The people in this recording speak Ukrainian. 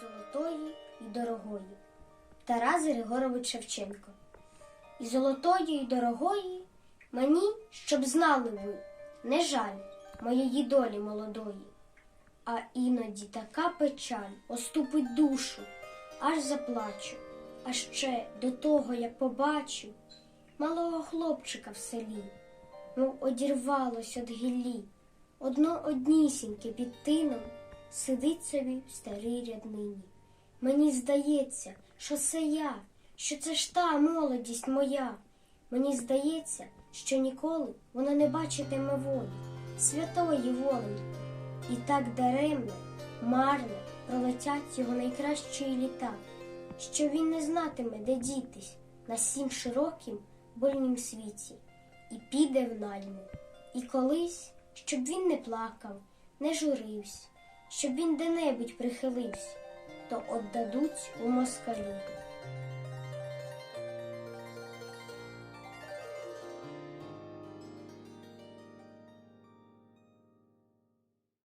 золотої і дорогої. Тарас Григорович Шевченко. І золотої і дорогої мені, щоб знали ви, не жаль моєї долі молодої. А іноді така печаль оступить душу, аж заплачу. А ще до того, як побачу малого хлопчика в селі, мов одірвалось од гіллі, одно однісіньке під тином сидить собі в старій ряднині. Мені здається, що це я, що це ж та молодість моя. Мені здається, що ніколи вона не бачитиме волі, святої волі. І так даремно, марно пролетять його найкращі літа, що він не знатиме, де дітись на сім широкім больнім світі, і піде в найму. І колись, щоб він не плакав, не журився, щоб він де-небудь прихилився, то отдадуть у москалі.